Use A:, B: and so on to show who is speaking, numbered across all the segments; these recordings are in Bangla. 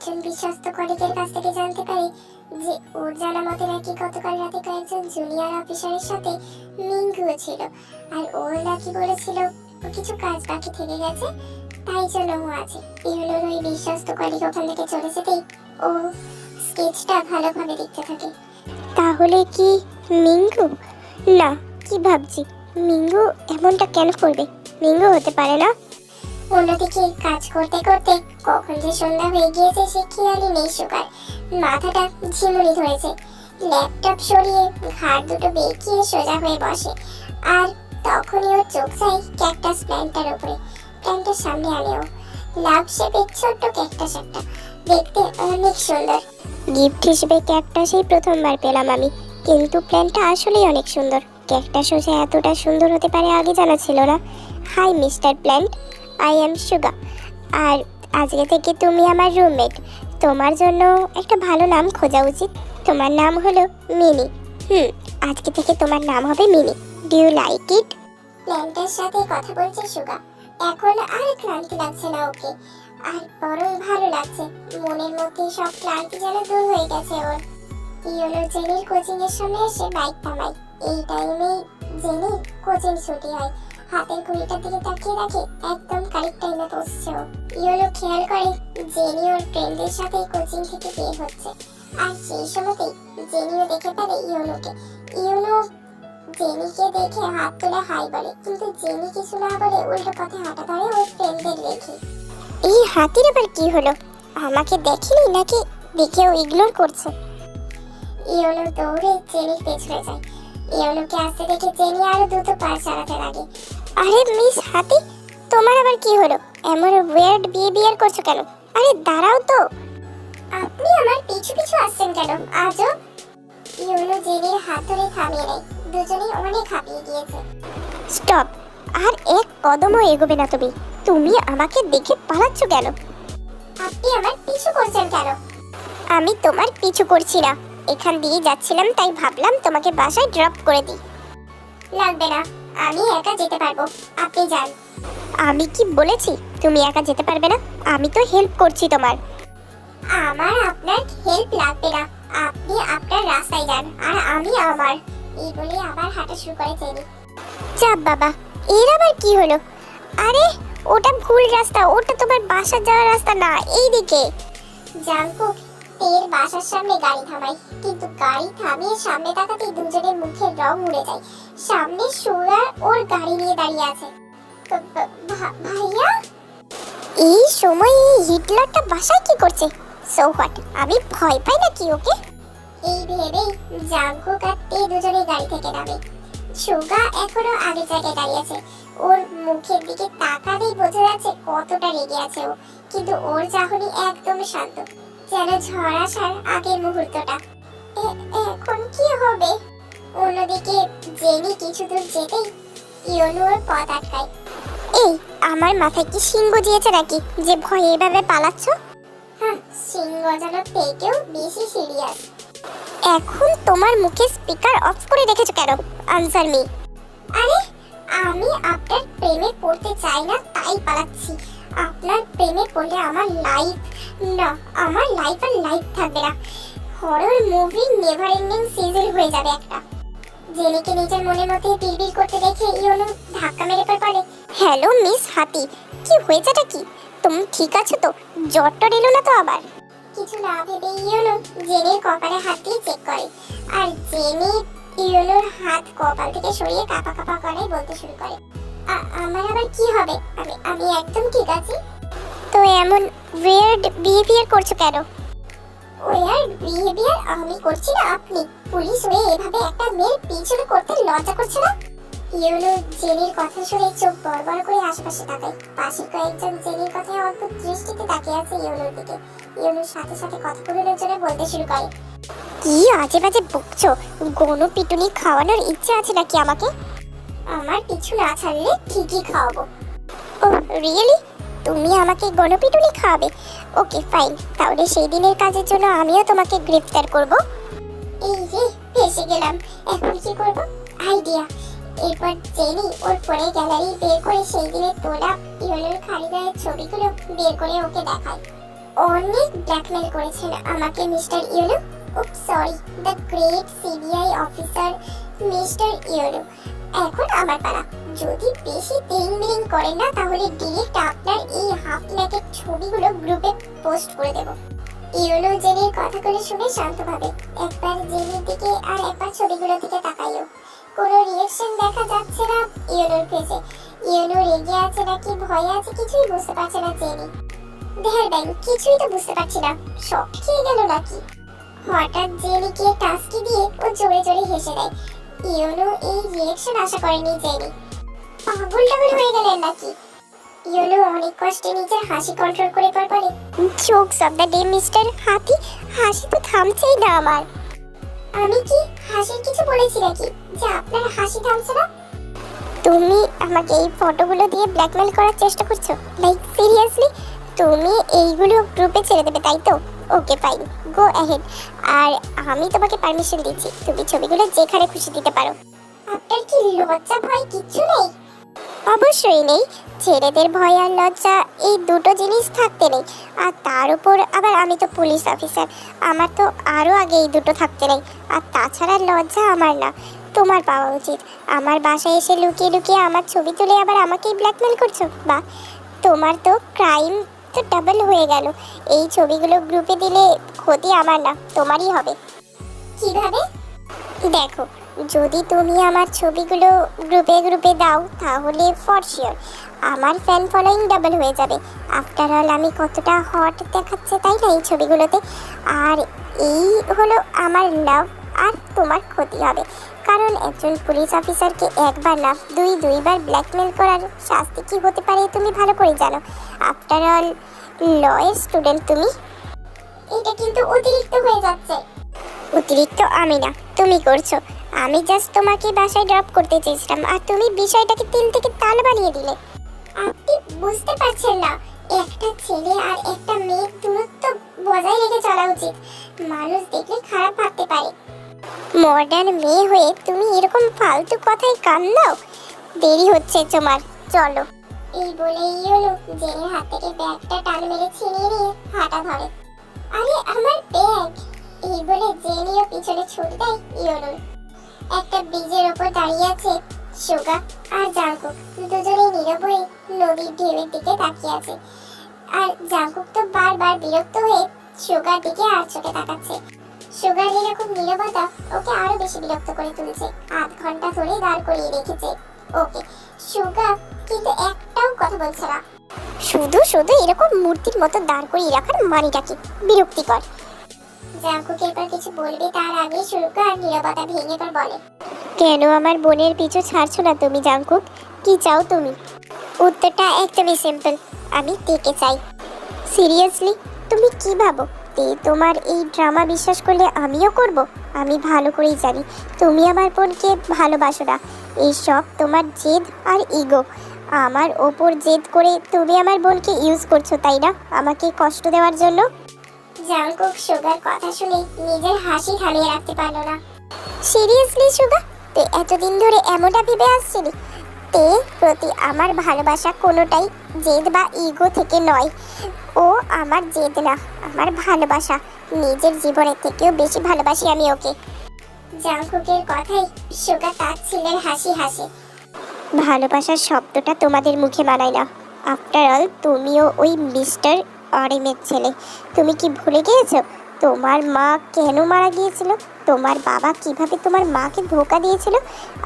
A: একজন বিশ্বস্ত কলিগের কাছ থেকে জানতে পারি যে ওর জানা মতে নাকি গতকাল রাতে কয়েকজন জুনিয়র অফিসারের সাথে মিঙ্গুও ছিল। আর ওর নাকি বলেছিল কিছু কাজ বাকি থেকে গেছে, তাই জন্য ও আছে। ইউনোর ওই বিশ্বস্ত কলিগ ওখান থেকে চলে যেতেই ও স্কেচটা ভালোভাবে দেখতে থাকে।
B: তাহলে কি মিঙ্গু? না, কি ভাবছি? মিঙ্গু এমনটা কেন করবে? মিঙ্গু হতে পারে না?
A: অন্যদিকে কাজ করতে করতে কখন যে সন্ধ্যা হয়ে গিয়েছে সে খেয়ালই নেই সুগার মাথাটা ঝিমুনি ধরেছে। ল্যাপটপ সরিয়ে ঘাড় দুটো বেঁকিয়ে সোজা হয়ে বসে। আর তখনই ওর চোখ যায় ক্যাকটাস প্ল্যান্টটার উপরে। প্ল্যান্টের সামনে আনেও লাভ শেপের ছোট্ট ক্যাকটাস একটা। দেখতে অনেক সুন্দর।
B: গিফট হিসেবে ক্যাকটা সেই প্রথমবার পেলাম আমি। কিন্তু প্ল্যানটা আসলেই অনেক সুন্দর। ক্যাকটা সোজা এতটা সুন্দর হতে পারে আগে জানা ছিল না। Hi mister plant. I am Suga আর আজকে থেকে তুমি আমার রুমমেট তোমার জন্য একটা ভালো নাম খোঁজা উচিত। তোমার নাম হলো মিনি। হুম, আজকে থেকে তোমার নাম হবে Mini. Do you like it
A: প্ল্যান্টের সাথে কথা বলছে সুগা এখন আর ক্লান্তি লাগছে না ওকে। আর বরং ভালো লাগছে। মনের মধ্যে সব ক্লান্তি যেন দূর হয়ে গেছে ওর। ইয়োলো জেনির কোচিং এর সামনে এসে বাইক থামায়। এই টাইমে জেনি কোচিং ছুটি হয়। হাতের ঘড়িটার দিকে তাকিয়ে দেখে একদম কারেক্ট টাইমে পৌঁছছে ও ইয়োলো খেয়াল করে জেনি ওর ফ্রেন্ডদের সাথে কোচিং থেকে বের হচ্ছে আর সেই সময়তেই জেনিও দেখে ফেলে ইয়োলোকে ইয়োলো জেনিকে দেখে হাত তুলে হাই বলে কিন্তু জেনি কিছু না বলে উল্টো পথে হাঁটা ধরে ওর ফ্রেন্ডদের রেখে
B: এই হাতির আবার কি হলো আমাকে দেখেনি নাকি দেখেও ইগনোর করছে
A: ইয়োলো দৌড়ে জেনির পেছনে যায় ইয়োলোকে আসতে দেখে জেনি আরও দ্রুত পা চালাতে লাগে
B: আরে মিস হাতি, তোমার আবার কি হলো? এমন ওয়ার্ড বিহেভিয়ার করছ কেন? আরে দাঁড়াও তো।
A: আপনি আমার পিছু পিছু আসছেন কেন? আজও ইয়োলো জেনির হাত ধরে থামিয়ে নেয় দুজনেই অনেক হাঁপিয়ে গিয়েছে।
B: স্টপ! আর এক কদমও এগোবে না তুমি। তুমি আমাকে দেখে পালাচ্ছ কেন?
A: আপনি আমার পিছু করছেন কেন?
B: আমি তোমার পিছু করছি না। এখান দিয়ে যাচ্ছিলাম, তাই ভাবলাম তোমাকে বাসায় ড্রপ করে দিই।
A: লাগবে না। আমি একা যেতে পারব। আপনি যান।
B: আমি কি বলেছি? তুমি একা যেতে পারবে না? আমি তো হেল্প করছি তোমার।
A: আমার আপনার হেল্প লাগবে না। আপনি আপনার রাস্তায় যান, আর আমি আমার। এই বলে আবার হাঁটা শুরু করে জেনি
B: চাপ বাবা, এর আবার কি হলো? আরে, ওটা ভুল রাস্তা। ওটা তোমার বাসা যাওয়ার রাস্তা না, এইদিকে।
A: জাংকুক, তের বাসার সামনে গাড়ি থামাই কিন্তু গাড়ি থামিয়ে সামনে তাকাতেই দুজনের রং উড়ে যায় সামনে সুগার ওর গাড়ি নিয়ে দাঁড়িয়ে আছে। ভাইয়া?
B: এই সময় হিটলারটা বাসায় কি করছে? সো হোয়াট আমি ভয় পাই নাকি ওকে?
A: এই ভেবেই জাংকুক আর তে দুজনেই গাড়ি থেকে নামে। সুগা এখনও আগের জায়গায় দাঁড়িয়ে আছে। ওর মুখের দিকে তাকালেই বোঝা যাচ্ছে কতটা রেগে আছে ও। কিন্তু ওর চাহনি একদম শান্ত। যেন ঝড় আসার আগের মুহূর্তটা। এখন কি হবে? অন্যদিকে জেনি কিছু দূর যেতেই ইয়নু ওর পথ আটকায়।
B: এই, আমার মাথায় কি শিং গজিয়েছে নাকি? যে ভয়ে এভাবে পালাচ্ছ?
A: হ্যাঁ সিং গজানোর থেকেও বেশি সিরিয়াস।
B: এখন তোমার মুখে স্পিকার অফ করে রেখেছো কেন, আনসার মি?
A: আরে, আমি আপনার প্রেমে পড়তে চাই না, তাই পালাচ্ছি। আপনার প্রেমে পড়লে আমার লাইফ না, আমার লাইফ আর লাইফ থাকবে না। Horror movie never ending season হয়ে যাবে একটা। জেনিকে নিজের মনের মধ্যে বিড়বিড় করতে দেখে ইয়োনো ধাক্কা মেরে পর বলে,
B: হ্যালো, মিস হাতি, কি হয়েছেটা কি? তুমি ঠিক আছো তো? জ্বর টর এলো না তো আবার?
A: কিছু না ভেবে ইয়োনো জেনির কপালে হাত দিয়ে চেক করে। আর জেনি ইয়োনোর হাত কপাল থেকে সরিয়ে কাপা কাপা করে বলতে শুরু করে, "আ- আমার আবার কি হবে? আমি আমি একদম ঠিক আছি।
B: তো এমন ওয়েয়ার্ড বিহেভিয়ার করছ কেন?
A: ওয়ার বিহেভিয়ার আমি করছি না আপনি? পুলিশ হয়ে এভাবে একটা মেয়ের পিছনে করতে লজ্জা করছে না? ইউনো, জেনির কথা শুনে চোখ বড় করে আশেপাশে তাকায়। পাশের কয়েকজন জেনির কথায় অদ্ভুত দৃষ্টিতে তাকিয়ে আছে ইউনোর দিকে। ইউনোর সাথে সাথে কথাগুলোর জন্য বলতে শুরু করে।
B: কি আজে বাজে বকছো? গণ পিটুনি খাওয়ানোর ইচ্ছে আছে নাকি আমাকে?
A: আমার পিছু না ছাড়লে ঠিকই খাওয়াবো।
B: Oh really? তুমি আমাকে গণপিটুনি খাওয়াবে? ওকে ফাইন তাহলে সেই দিনের কাজের জন্য আমিও তোমাকে গ্রেফতার করব।
A: এই যে, ফেসে গেলাম। এখন কি করব? আইডিয়া এরপর জেনি ওর ফোনে গ্যালারি বের করে সেই দিনের তোলা ইউনোর খালি ছবিগুলো বের করে ওকে দেখায়। অনেক ব্ল্যাকমেল করেছেন আমাকে mister Yulo oops sorry the great CBI officer mister Yulo এখন আমার পালা। যদি বেশি তিন মিলিং করেন না, তাহলে ডিরেক্ট আপনার এই হাফ ন্যাকের ছবিগুলো গ্রুপে পোস্ট করে দেব। ইউলো জেনের কথাগুলো শুনে শান্তভাবে একবার জেনের দিকে আর একবার ছবিগুলো দিকে তাকাইও। কোনো রিয়েকশন দেখা যাচ্ছে না ইউলোর ফেসে ইউলো রেগে আছে নাকি, ভয়ে আছে কিছুই বুঝতে পারছে না জেনি। দেহের ব্যাং, কিছুই তো বুঝতে পারছি না। শখ খেয়ে গেল নাকি? হঠাৎ জেনিকে টাস্কি দিয়ে ও জোরে জোরে হেসে দেয়। ইউনো এই রিয়েকশন আশা করেনি জেনি পাগল টাগল হয়ে গেলেন নাকি? ইউনো অনেক কষ্টে নিজের হাসি কন্ট্রোল করে পর পরে
B: jokes of the day mister হাতি, হাসি তো থামছেই না আমার।
A: আমি কি হাসির কিছু বলেছি নাকি? যে আপনার হাসি থামছে না?
B: তুমি আমাকে এই ফটোগুলো দিয়ে ব্ল্যাকমেল করার চেষ্টা করছ? লাইক সিরিয়াসলি তুমি এইগুলো গ্রুপে ছেড়ে দেবে, তাই তো? ওকে ফাইন গো অ্যাহেড আর আমি তোমাকে পারমিশন দিচ্ছি। তুমি ছবিগুলো যেখানে খুশি দিতে পারো।
A: আপনার কি লজ্জা ভয় কিচ্ছু নেই?
B: অবশ্যই নেই। ছেলেদের ভয় আর লজ্জা এই দুটো জিনিস থাকতে নেই। আর তার উপর আবার আমি তো পুলিশ অফিসার আমার তো আরও আগে এই দুটো থাকতে নেই। আর তাছাড়া লজ্জা আমার না। তোমার পাওয়া উচিত। আমার বাসায় এসে লুকিয়ে লুকিয়ে আমার ছবি তুলে আবার আমাকেই ব্ল্যাকমেল করছ? বা তোমার তো ক্রাইম তো ডাবল হয়ে গেল। এই ছবিগুলো গ্রুপে দিলে ক্ষতি আমার না, তোমারই হবে।
A: কীভাবে?
B: দেখো, যদি তুমি আমার ছবিগুলো গ্রুপে গ্রুপে দাও, তাহলে ফর শিওর আমার ফ্যান ফলোয়িং ডাবল হয়ে যাবে। আফটার অল আমি কতটা হট দেখাচ্ছে, তাই না, এই ছবিগুলোতে? আর এই হলো আমার লাভ আর তোমার ক্ষতি হবে। কারণ একজন পুলিশ অফিসারকে একবার না, দুই, দুইবার ব্ল্যাকমেল করার শাস্তি কি হতে পারে তুমি ভালো করে জানো। আফটার অল লয়ের স্টুডেন্ট তুমি।
A: এটা কিন্তু অতিরিক্ত হয়ে যাচ্ছে।
B: অতিরিক্ত আমি না, তুমি করছ। আমি জাস্ট তোমাকে বাসায় ড্রপ করতে চেয়েছিলাম আর তুমি বিষয়টাকে তিন থেকে তাল বানিয়ে দিলে।
A: আপনি বুঝতে পারছেন না, একটা ছেলে আর একটা মেয়ের দূরত্ব বজায় রেখে চলা উচিত। মানুষ দেখলে খারাপ ভাবতে পারে।
B: মডার্ন মেয়ে হয়ে তুমি এরকম ফালতু কথায় কান দাও দেরি হচ্ছে তোমার, চলো।
A: এই বলেই হলো জেনের হাত থেকে ব্যাগটা টান মেরে ছিনিয়ে নিয়ে হাঁটা ধরে। আরে, আমার ব্যাগ! এই বলে জেনিও পিছনে ছুট দেয় ইয়োনুর একটা ব্রিজের ওপর দাঁড়িয়ে আছে সুগা আর জাঙ্কুক। দুজনেই নীরব হয়ে নদীর ঢেউয়ের দিকে তাকিয়ে আছে। আর জাঙ্কুক তো বারবার বিরক্ত হয়ে সুগার দিকে আর চোখে তাকাচ্ছে। সুগার এরকম নীরবতা, ওকে আরও বেশি বিরক্ত করে তুলছে। আধ ঘণ্টা ধরে দাঁড় করিয়ে রেখেছে। ওকে সুগা কিন্তু একটাও কথা বলছে না।
B: শুধু শুধু এরকম মূর্তির মতো দাঁড় করিয়ে রাখার মানিটা কি বিরক্তিকর।
A: জাঙ্কুক এরপর কিছু বলবে, তার আগে সুগা আর ভেঙে এবার বলে,
B: কেন আমার বোনের পিছু ছাড়ছো না তুমি, জাঙ্কুক? কি চাও তুমি? উত্তরটা একদমই সিম্পল আমি তেকে চাই। সিরিয়াসলি তুমি কি ভাবো? তে তোমার এই ড্রামা বিশ্বাস করলে আমিও করব। আমি ভালো করেই জানি। তুমি আমার বোনকে ভালোবাসো না। এই সব তোমার জেদ আর ইগো। আমার ওপর জেদ করে তুমি আমার বোনকে ইউজ করছ তাই না? আমাকে কষ্ট দেওয়ার জন্য?
A: জাঙ্কুক সুগার কথা শুনে নিজের হাসি থামিয়ে রাখতে পারল না।
B: সিরিয়াসলি সুগা? তে এতদিন ধরে এমনটা ভেবে আসছিলি? তে প্রতি আমার ভালোবাসা কোনোটাই জেদ বা ইগো থেকে নয়। ও আমার জেদ না, আমার ভালোবাসা। নিজের জীবনের থেকেও বেশি ভালোবাসি আমি ওকে।
A: জাঙ্কুকের কথাই সুগা তার ছেলের হাসি হাসে।
B: ভালোবাসার শব্দটা তোমাদের মুখে মানায় না। আফটার অল তুমিও ওই মিস্টার অরিমের ছেলে। তুমি কি ভুলে গিয়েছো? তোমার মা কেন মারা গিয়েছিল? তোমার বাবা কীভাবে তোমার মাকে ধোকা দিয়েছিল?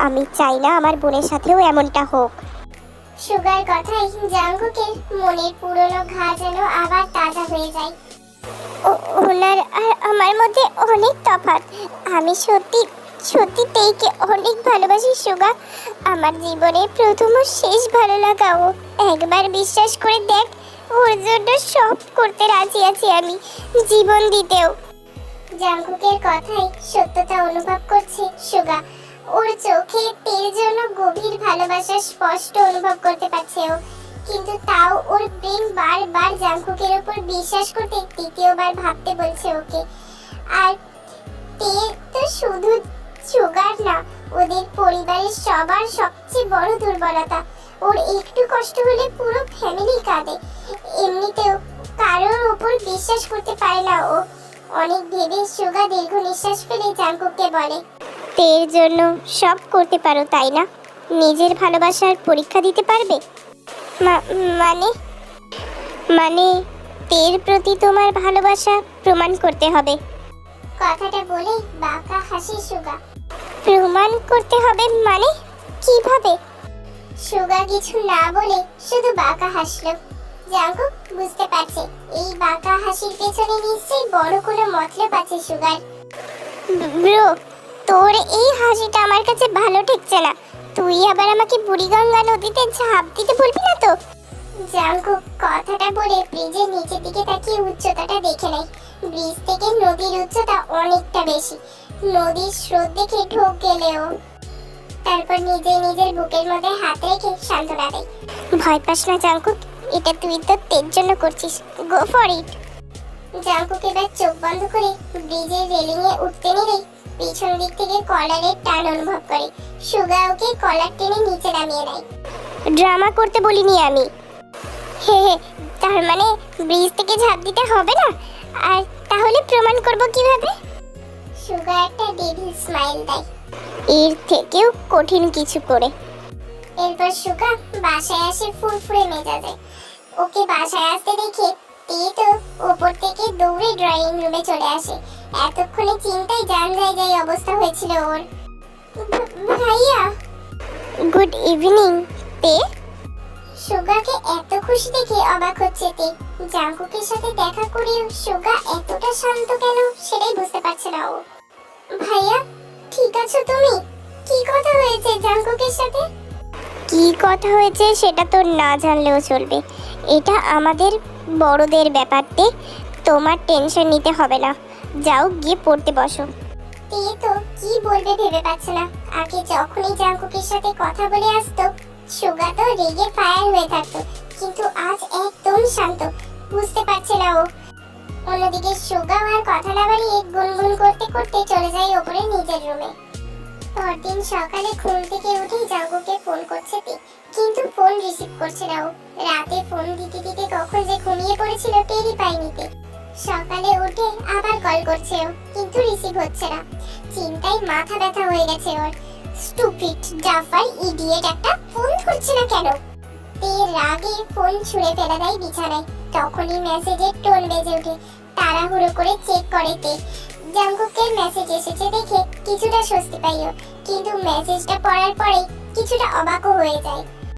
B: আমি চাই না আমার বোনের সাথেও এমনটা হোক।
A: সুগার কথাই জাঙ্কুকের মনের পুরনো ঘা যেন আবার তাজা হয়ে যায়।
B: ওনার আর আমার মধ্যে অনেক তফাৎ। আমি সত্যি সত্যি তেইকে অনেক ভালোবাসি, সুগা। আমার জীবনের প্রথম ও শেষ ভালো ও। একবার বিশ্বাস করে দেখ, ওর জন্য সব করতে রাজি আছি আমি, জীবন দিতেও।
A: জাঙ্কুকের কথাই সত্যতা অনুভব করছে, সুগা। ওর চোখে তের জন্য গভীর ভালোবাসা স্পষ্ট অনুভব করতে পারছে ও কিন্তু তাও ওর ব্রেন বারবার জাঙ্কুকের উপর বিশ্বাস করতে তৃতীয়বার ভাবতে বলছে ওকে। আর তে তো শুধু সুগার না, ওদের পরিবারের সবার সবচেয়ে বড় দুর্বলতা। ওর একটু কষ্ট হলে পুরো ফ্যামিলি কাঁদে। এমনিতেও কারোর উপর বিশ্বাস করতে পারে না ও। অনেক ভেবে সুগা দীর্ঘ নিঃশ্বাস ফেলে জাঙ্কুককে বলে
B: তের জন্য সব করতে পারো তাই না? নিজের ভালোবাসার পরীক্ষা দিতে পারবে? মানে? মানে তের প্রতি তোমার ভালোবাসা প্রমাণ করতে হবে।
A: কথাটা বলে বাঁকা হাসি সুগা।
B: প্রমাণ করতে হবে মানে? কীভাবে?
A: সুগা কিছু না বলে শুধু বাঁকা হাসলো। জাঙ্কুক বুঝতে পারছে। এই বাঁকা হাসির পেছনে নিশ্চয়ই বড় কোনো মতলব আছে সুগার।
B: ব্রো তোর এই হাসিটা আমার কাছে ভালো ঠেকছে না। তুই আবার আমাকে বুড়িগঙ্গা নদীতে ঝাঁপ দিতে বলবি না তো?
A: জাঙ্কুক কথাটা বলে ব্রিজের নিচের দিকে তাকিয়ে উচ্চতাটা দেখে নেয় ব্রিজ থেকে নদীর উচ্চতা অনেকটা বেশি। নদীর স্রোত দেখে ঢোক গেলেও তারপর নিজে নিজের বুকের মধ্যে হাত রেখে সান্ত্বনা দেয়।
B: ভয় পাস না জাঙ্কুক এটা তুই তো তের জন্য করছিস। গো ফর ইট
A: জাঙ্কুক এবার চোখ বন্ধ করে ব্রিজের রেলিংয়ে উঠতে নিলেই পিছন দিক থেকে কলারের টান অনুভব করে। সুগা ওকে কলার টেনে নিচে নামিয়ে দেয়।
B: ড্রামা করতে বলিনি আমি। হে হে, তার মানে ব্রিজ থেকে ঝাঁপ দিতে হবে না? আর তাহলে প্রমাণ করব কীভাবে?
A: সুগা একটা ডেভিল স্মাইল দেয়।
B: এর থেকেও কঠিন কিছু করে।
A: এরপর সুগা বাসায় আসে ফুরফুরে মেজাজে। ওকে বাসায় আসতে দেখে তে তো ওপর থেকে দৌড়ে ড্রয়িং রুমে চলে আসে। এতক্ষণে চিন্তায় জান যায় যায় অবস্থা হয়েছিল ওর। ভাইয়া
B: গুড ইভিনিং তে?
A: সুগাকে এত খুশি দেখে অবাক হচ্ছে তে। জাঙ্কুকের সাথে দেখা করে সুগা এতটা শান্ত কেন সেটাই বুঝতে পারছে না ও। ভাইয়া, ঠিক আছো তুমি? কি কথা হয়েছে জাঙ্কুকের সাথে?
B: কি কথা হয়েছে সেটা তো না জানলেও চলবে। এটা আমাদের বড়দের ব্যাপারতে তোমার টেনশন নিতে হবে না। যাও, গিয়ে পড়তে বসো।
A: তে তো, কি বলবে ভেবে পাচ্ছে না। আগে যখনই জাঙ্কুকের সাথে কথা বলে আসতো, সুগা তো রেগে ফায়ার হয়ে থাকতো, কিন্তু আজ একদম শান্ত। বুঝতে পারছে না ও। অন্যদিকে সুগা আর কথা না বাড়িয়ে গুনগুন করতে করতে চলে যায় ওপরে নিজের রুমে। পরদিন সকালে ঘুম থেকে উঠে জাঙ্কুকে ফোন করছে তে কিন্তু ফোন রিসিভ করছে না ও। রাতে ফোন দিতে দিতে কখন যে ঘুমিয়ে পড়েছিল টেরই পায়নি তে সকালে উঠে আবার কল করছে কিন্তু রিসিভ হচ্ছে না। চিন্তায় মাথা ব্যথা হয়ে গেছে ওর। স্টুপিড জাফার ইডিয়েট একটা ফোন ধরছে না কেন? তে রাগে ফোন ছুঁড়ে ফেলে দেয় বিছানায়। তখনই মেসেজের টোন বেজে ওঠে। তাড়াহুড়ো করে চেক করে তে জাঙ্কুকের মেসেজ এসেছে দেখে কিছুটা স্বস্তি পাইও কিন্তু মেসেজটা পড়ার পরে কিছুটা অবাকও হয়ে যায়।